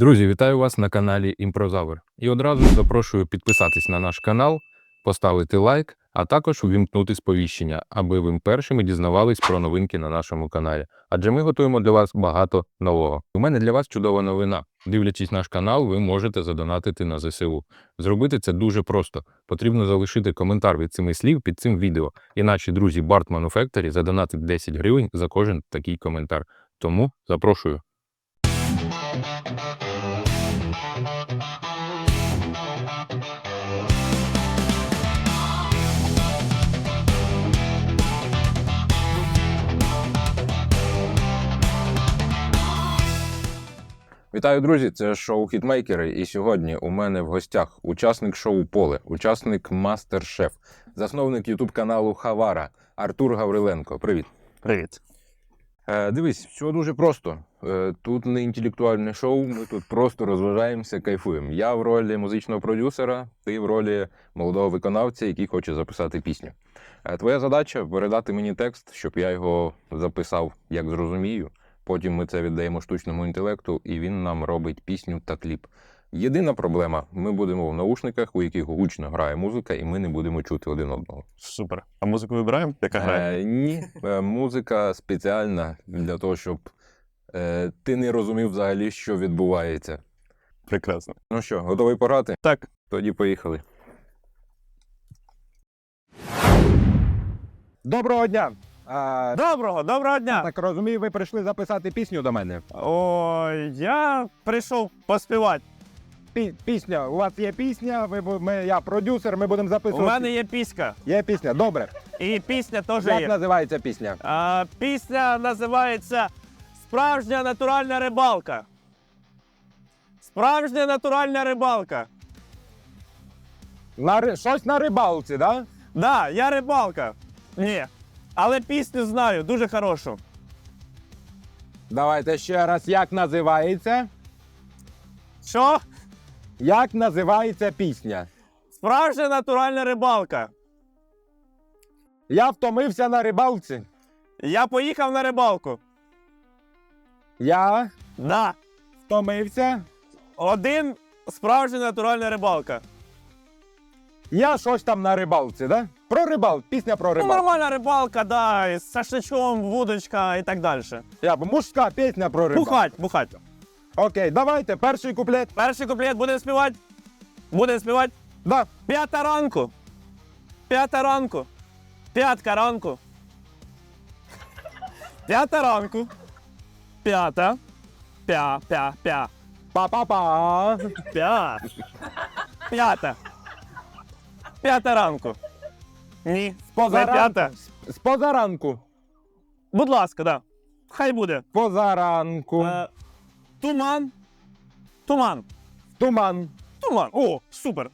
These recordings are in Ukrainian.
Друзі, вітаю вас на каналі Імпрозавр. І одразу запрошую підписатись на наш канал, поставити лайк, а також увімкнути сповіщення, аби ви першими дізнавались про новинки на нашому каналі. Адже ми готуємо для вас багато нового. У мене для вас чудова новина. Дивлячись наш канал, ви можете задонатити на ЗСУ. Зробити це дуже просто. Потрібно залишити коментар від цими слів під цим відео. І наші друзі Bart Manufactory задонатить 10 гривень за кожен такий коментар. Тому запрошую. Вітаю, друзі! Це шоу Хітмейкери. І сьогодні у мене в гостях учасник шоу Поле, учасник Мастер-Шеф, засновник Ютуб каналу Хавара Артур Гавриленко. Привіт. Привіт. Е, дивись, все дуже просто. Е, тут не інтелектуальне шоу, ми тут просто розважаємося, кайфуємо. Я в ролі музичного продюсера, ти в ролі молодого виконавця, який хоче записати пісню. Е, твоя задача передати мені текст, щоб я його записав як зрозумію. Потім ми це віддаємо штучному інтелекту, і він нам робить пісню та кліп. Єдина проблема: ми будемо в наушниках, у яких гучно грає музика, і ми не будемо чути один одного. Супер. А музику вибираємо? Яка грає? Е, ні, е, музика спеціальна для того, щоб е, ти не розумів взагалі, що відбувається. Прекрасно. Ну що, готовий пограти? Так. Тоді поїхали. Доброго дня! А, Доброго, доброго дня! так розумію, ви прийшли записати пісню до мене. Ой, я прийшов поспівати. Пі- пісня, у вас є пісня, ви, бу- ми, я продюсер, ми будемо У записувати. мене є піська. Є пісня, добре. І пісня теж Як є. називається пісня? А, пісня називається Справжня натуральна рибалка. Справжня натуральна рибалка. На, ри- щось на рибалці, да? Да, я рибалка. Ні. Але пісню знаю, дуже хорошу. Давайте ще раз, як називається? Що? Як називається пісня? Справжня натуральна рибалка. Я втомився на рибалці. Я поїхав на рибалку. Я Да. втомився. Один справжня натуральна рибалка. Я щось там на рибалці, да? Про рибал, пісня про Ну, рибалку. нормальна рибалка, да, із шашличком, вудочка і так далі. Я, мужська пісня про рибалку. Бухать, бухать. Окей, давайте, перший куплет. Перший куплет буде співати. Буде співати. Да. П'ята ранку. П'ята ранку. П'ятка ранку. П'ята ранку. П'ята. П'я, п'я, п'я. Па-па-па. П'я. П'ята. П'ята ранку. Ні. Не Позаранку. З позаранку. Будь ласка, да. Хай буде. Позаранку. Е, туман. Туман. Туман. Туман. О, супер.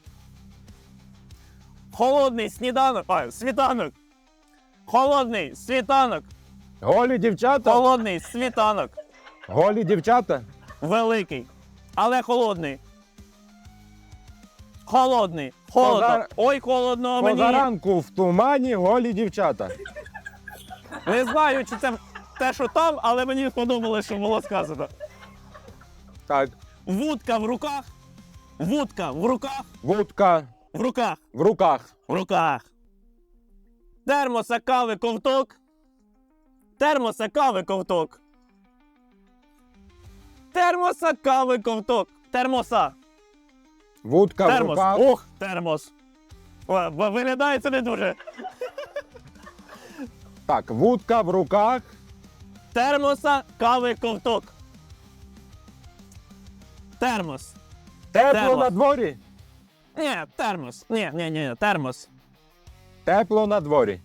Холодний сніданок. А, світанок. Холодний світанок. Голі дівчата. Холодний світанок. Голі дівчата. Великий. Але холодний. Холодний. Холодно. Позар- Ой, холодно мені. Позаранку в тумані голі дівчата. Не знаю, чи це те, що там, але мені сподобалося, що було сказано. Так. Вудка в руках. Вудка в руках. Вудка В руках. в руках. В руках. Термоса кави ковток. Термоса кави ковток. Термоса кави ковток. Термоса. Вудка в Термос. руках. Ох, термос. Бо Виглядає це не дуже. Так, вудка в руках. Термоса кави ковток. Термос. Тепло Термос. на дворі. Ні, термос. Ні, ні, ні, термос. Тепло на дворі.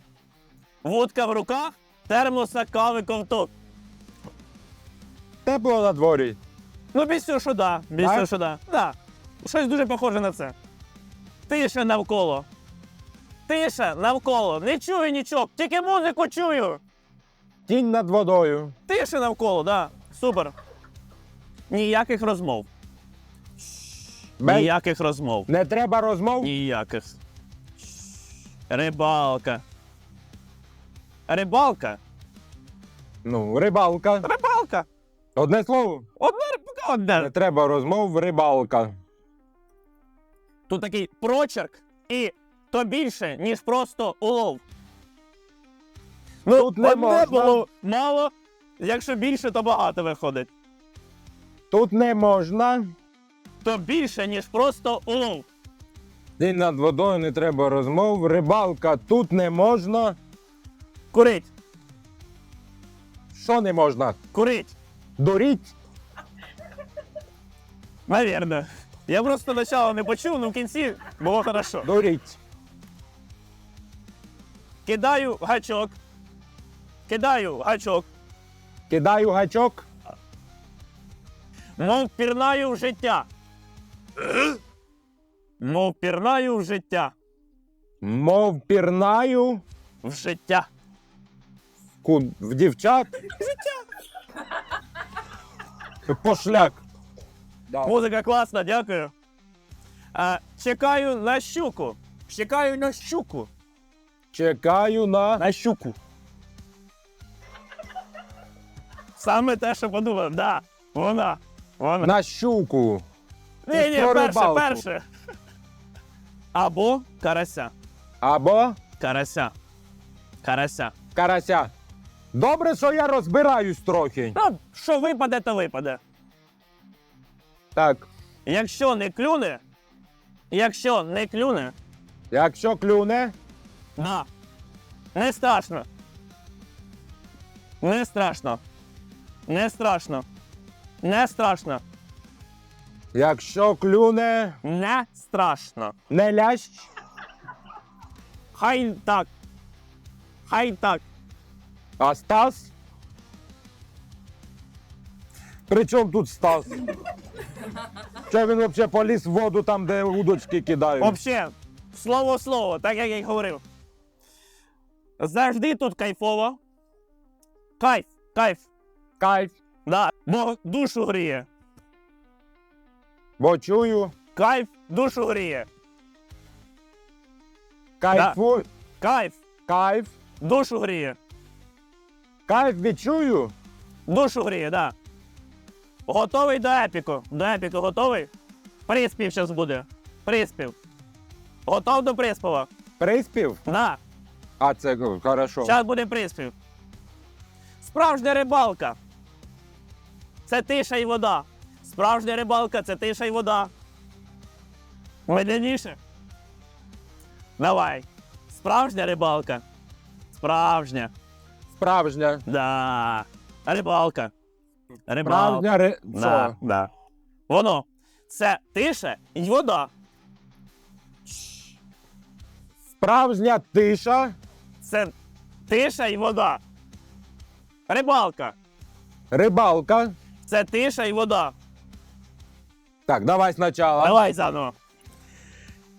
Вудка в руках. Термоса кави ковток. Тепло на дворі. Ну, більше, що да. Більше, Так? що да. Да. Щось дуже похоже на це. Тиша навколо. Тиша навколо. Не чую нічого, тільки музику чую. Тінь над водою. Тиша навколо, да. Супер. Ніяких розмов. Без- Ніяких розмов. Не треба розмов. Ніяких. Рибалка. Рибалка. Ну, рибалка. Рибалка. Одне слово. Одне риб- Одне. Не треба розмов, рибалка. Тут такий прочерк, і то більше, ніж просто улов. Ну, Тут не одне можна. було мало, якщо більше, то багато виходить. Тут не можна. То більше, ніж просто улов. День над водою не треба розмов, рибалка тут не можна. Курить, Що не можна? курить. Дуріть? Навірно. Я просто спочатку не почув, але в кінці було хорошо. Дуріть. Кидаю гачок. Кидаю гачок. Кидаю гачок. Мов пірнаю в життя. Мов пірнаю в життя. Мов пірнаю В життя. ку- в дівчат. Пошляк. Да. Музика класна, дякую. А, чекаю на щуку. Чекаю на щуку. Чекаю на. На щуку. Саме те, що подумав, да. Вона. Вона. На щуку. Ні, ні, про перше, рибалку. перше. Або карася. Або Карася. Карася. карася. Добре, що я розбираюсь трохи. Ну, що випаде, то випаде. Так, Якщо не клюне, якщо не клюне, якщо клюне, да. Не страшно. Не страшно. Не страшно. Не страшно. якщо клюне, Не страшно. не лящ. Хай так. Хай так. А Стас? При чому тут Стас? Що він взагалі поліз в воду там, де удочки кидають? Вообще, слово в слово, так як я й говорив. Завжди тут кайфово. Кайф, кайф. Кайф. Да. Бо душу гріє. Бо чую. Кайф душу гріє. Кайфу. Кайф Кайф. душу гріє. Кайф відчую. Душу гріє, да. Готовий до епіку. До епіку готовий? Приспів зараз буде. Приспів. Готов до приспіва? Приспів. Да. А це хорошо. Зараз буде приспів. Справжня рибалка. Це тиша і вода. Справжня рибалка це тиша і вода. Медленніше. Давай. Справжня рибалка. Справжня. Справжня. Да. Рибалка. Рибалка. Справжня ри... Да, да. Воно. Це тиша і вода. Справжня тиша. Це тиша і вода. Рибалка. Рибалка. Це тиша і вода. Так, давай спочатку. Давай заново.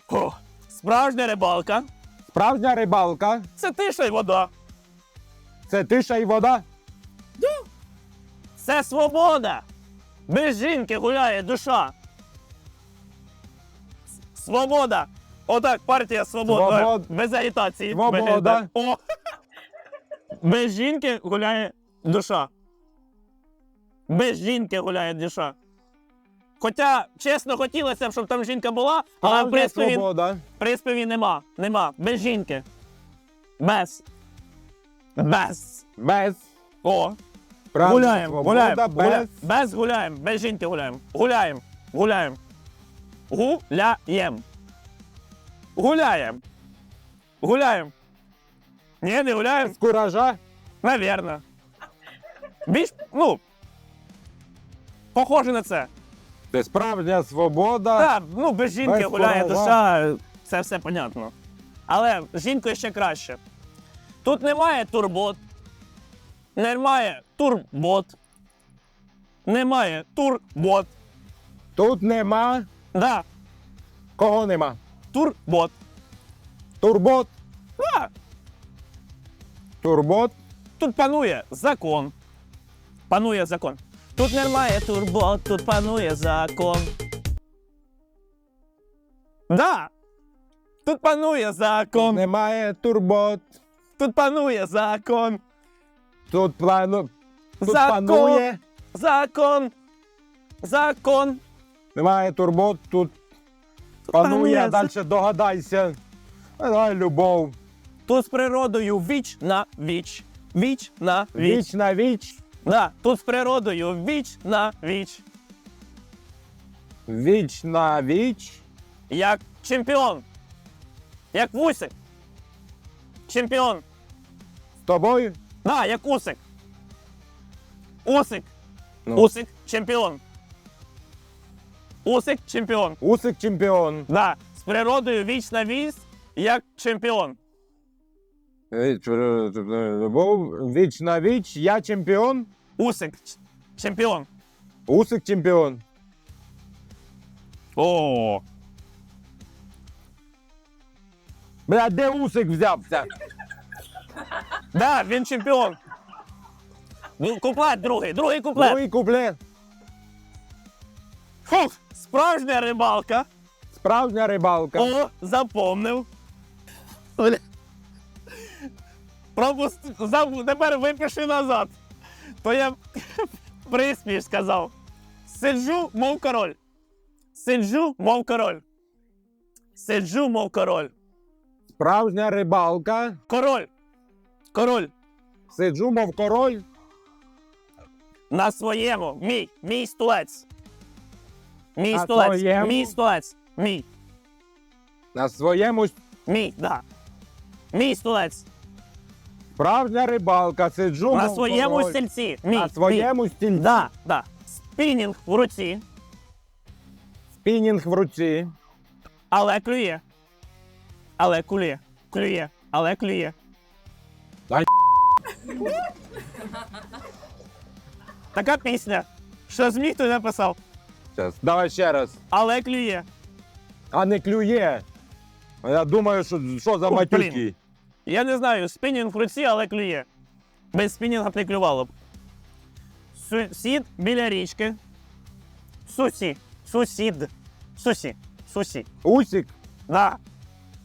О, справжня рибалка. Справжня рибалка. Це тиша і вода. Це тиша і вода. Це свобода. Без жінки гуляє душа. Свобода. Отак, партія свобода. Свобод- Без агітації. Свобода. Без О. Без жінки гуляє душа. Без жінки гуляє душа. Хоча, чесно, хотілося б, щоб там жінка була, але в Справжня приспіві, свобода. приспіві нема. Нема. Без жінки. Без. Без. Без. О. Справжня Гуляємо, свобода, гуляємо, без. гуляємо. Без гуляємо, без жінки гуляємо. Гуляємо, гуляємо. Гуляємо. Гуляємо. Гуляємо. Ні, не гуляємо. З куража. Навірно. Більш, ну. Похоже на це. Це справжня свобода. Так, ну без жінки Без гуляє порога. душа, це все понятно. Але з жінкою ще краще. Тут немає турбот. Немає турбот. Немає турбот. Тут нема. Да, Кого нема? турбот. Турбот. Да. Турбот. Тут панує закон. Панує закон. Тут немає турбот, тут панує закон. Да. Тут панує закон. Немає турбот. Тут панує закон. Тут плану. Тут Закон. панує. Закон. закон. Немає турбот, тут панує, панує а далі догадайся. А Давай любов. Тут з природою віч на віч. Віч на віч. Віч на віч, Да, тут з природою віч на віч. віч на віч. Як чемпіон. Як вусик. Чемпіон. З тобою. Да, як усик. Усик. Ну. Усик чемпіон. Усик чемпіон. Усик чемпіон. Да, з природою віч на віч, як чемпіон. Віч, е, віч на віч, я чемпіон. Усик чемпіон. Усик чемпіон. О. Бля, де усик взявся? Да, він чемпіон. Ну, куплет другий, другий куплет. Другий куплет. Фух, справжня рибалка. Справжня рибалка. О, запомнив. Бля. Пропуск... Тепер випиши назад. То я приспіш сказав. Сиджу, мов король. Сиджу, мов король. Сиджу, мов король. Справжня рибалка. Король. Король. Сиджу, мов король. На своєму. Мій. Мій стулець. Мій На стулець. своєму? Мій стулець. Мій. На своєму Мій, да. Мій стулець. справжня рибалка. Сиджу, На мов своєму король. стільці. Мій. На своєму стільці. Мій. Да, да. Спінінг в руці, Спінінг в руці. але клює. Але клює. Клює. Але клює. Така пісня. Що зміг той написав. Щас. Давай ще раз. Але клює. А не клює. А Я думаю, що, що за О, матюки. блін. Я не знаю, спінінг в руці, але клює. Без спінінга б не клювало б. Сусід біля річки. Сусі. Сусід. Сусі. Сусі. Усик. Да.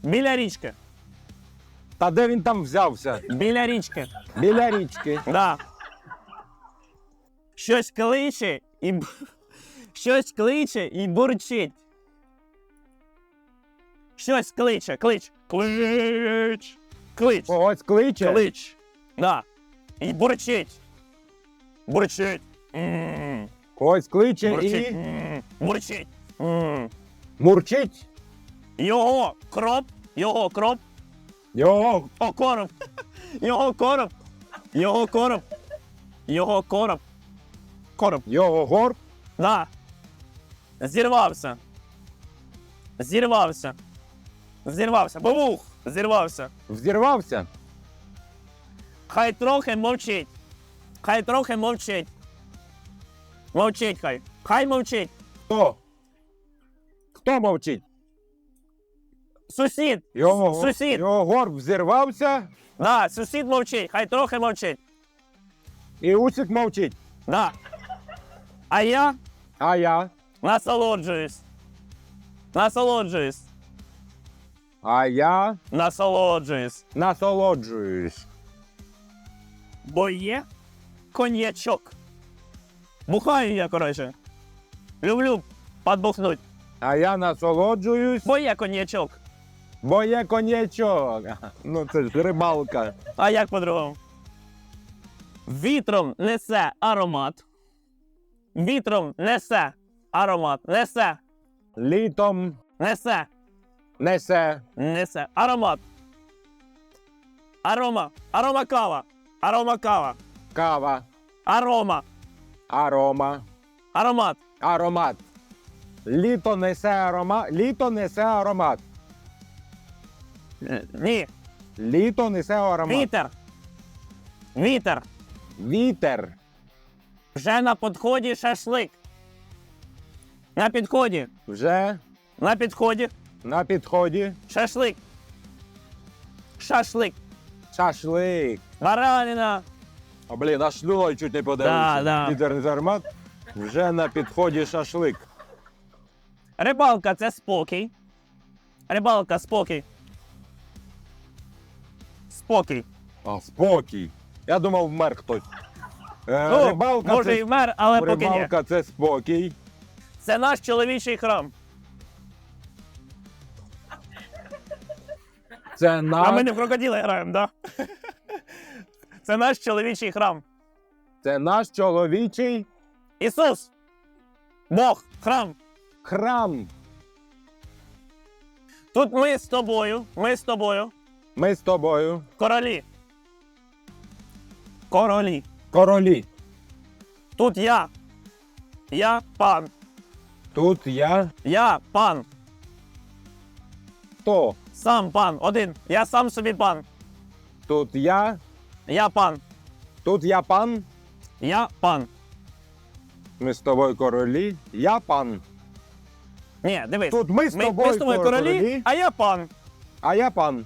Біля річки. Та де він там взявся? Біля річки. Біля річки. Да. Щось кличе і. Щось кличе і бурчить. Щось кличе, клич. Клич. Клич. Когось кличе. Клич. Да. І бурчить. Бурчить. М, Когось кличе Бурчить. і Бурчить. Мурчить. Його кроп. Його кроп. Його О, короб. Його короб. Його короб. Його короб. Короб. його горб. Да. Зірвався. Зірвався. Зірвався. Бабух! Зірвався. Взірвався. Хай трохи мовчить. Хай трохи мовчить. Мовчить хай. Хай мовчить. Хто? Хто мовчить? Сусід. Його, го- Сусід. його горб взірвався, Да, сусід мовчить. Хай трохи мовчить. і усик мовчить. Да. А я А я? насолоджуюсь. Насолоджуюсь. А я Насолоджуюсь. насолоджуюсь. Бо є коньячок. Бухаю я, коротше. Люблю подбухнуть. А я насолоджуюсь, Бо є коньячок. бо є коньячок. Ну це ж рибалка. А як по-другому? Вітром несе аромат. Вітром несе аромат. Несе. Літом Несе. несе Несе. Аромат. Арома. Арома кава. Арома кава. кава, Арома. арома, Аромат. аромат. Літо несе аромат. Літо несе аромат. Ні. Літо несе аромат. Вітер. Вітер. Вітер. Вже на підході шашлик. На підході. Вже На підході. на підході. Шашлик. Шашлик. Шашлик. Баранина. А блін, аж шлюною чуть не подивився. Да, да. Вже на підході шашлик. Рибалка це спокій. Рибалка спокій. Спокій. А, спокій. Я думав, вмер хтось. Е, Ну, рибалка може це і вмер, але поки ні. Рибалка це спокій. Це наш чоловічий храм. Це А наш, ми не в крокодила граємо, да? Це наш чоловічий храм. це наш чоловічий Ісус! Бог, храм. храм. Тут ми з тобою, ми з тобою, Ми з тобою, королі. Королі. Королі. Тут я. Я пан. Тут я Я пан. хто? Сам пан. Один. Я сам собі пан. Тут я, Я пан. тут я пан. Я пан. Ми з тобою королі. Я пан. Ні, дивись. Тут ми з ми, тобою ми з тобою королі, а я пан. а я пан.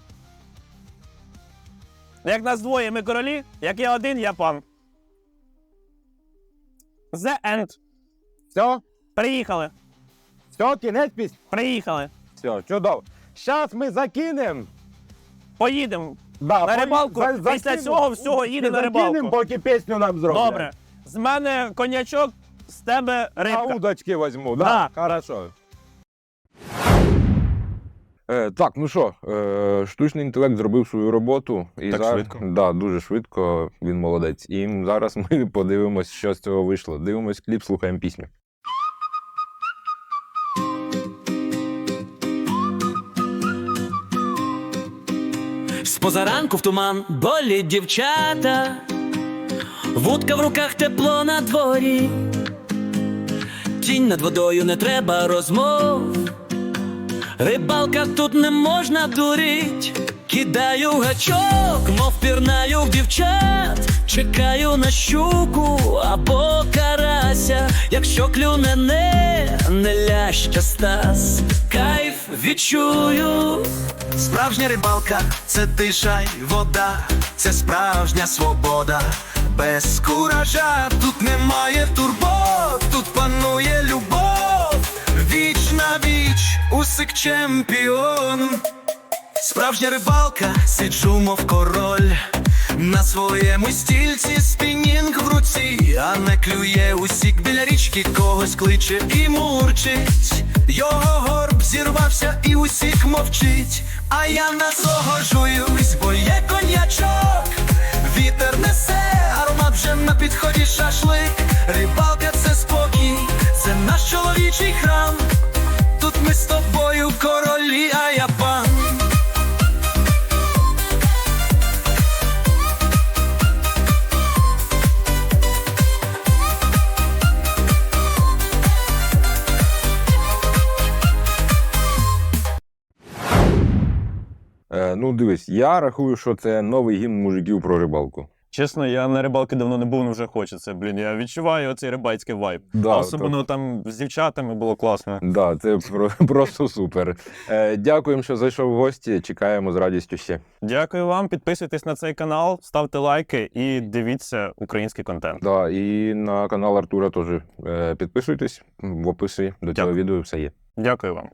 Як нас двоє, ми королі, як я один, я пан. The end. Все? Приїхали. Все, кінець пісні? Приїхали. Все, чудово. Зараз ми закинемо. Поїдемо. Да, На рибалку. за- Після закинем. цього всього їде на Закинемо, рибалку. поки пісню нам зроблять. Добре. З мене конячок, з тебе А удочки візьму, да? Да. Хорошо. Е, так, ну що, е, штучний інтелект зробив свою роботу. І Так зараз- швидко? Да, дуже швидко, він молодець. І зараз ми подивимось, що з цього вийшло. Дивимось кліп, слухаємо пісню. З позаранку в туман болі дівчата, вудка в руках тепло на дворі, тінь над водою не треба розмов. Рибалка тут не можна дурить, кидаю гачок, мов пірнаю в дівчат, чекаю на щуку або карася, якщо клюне не, не ляща стас, кайф відчую. Справжня рибалка це тиша й вода, це справжня свобода. Без куража тут немає турбот, тут панує любов, усик чемпіон. Справжня рибалка, сиджу, мов король. На своєму стільці спінінг в руці, а не клює усік біля річки, когось кличе і мурчить. Його горб зірвався і усік мовчить. А я насолоджуюсь, бо є конячок. Вітер несе, аромат вже на підході шашлик. Рибалка це спокій, це наш чоловічий храм. З тобою королі, а я пан. Е, ну, дивись, я рахую, що це новий гімн мужиків про рибалку. Чесно, я на рибалки давно не був, але вже хочеться. Блін, я відчуваю оцей рибацький вайб. Да, а особливо там з дівчатами було класно. Да, це просто супер. Е, дякуємо, що зайшов в гості. Чекаємо з радістю ще. Дякую вам. Підписуйтесь на цей канал, ставте лайки і дивіться український контент. Да, і на канал Артура теж е, підписуйтесь в описі до цього Дякую. відео все є. Дякую вам.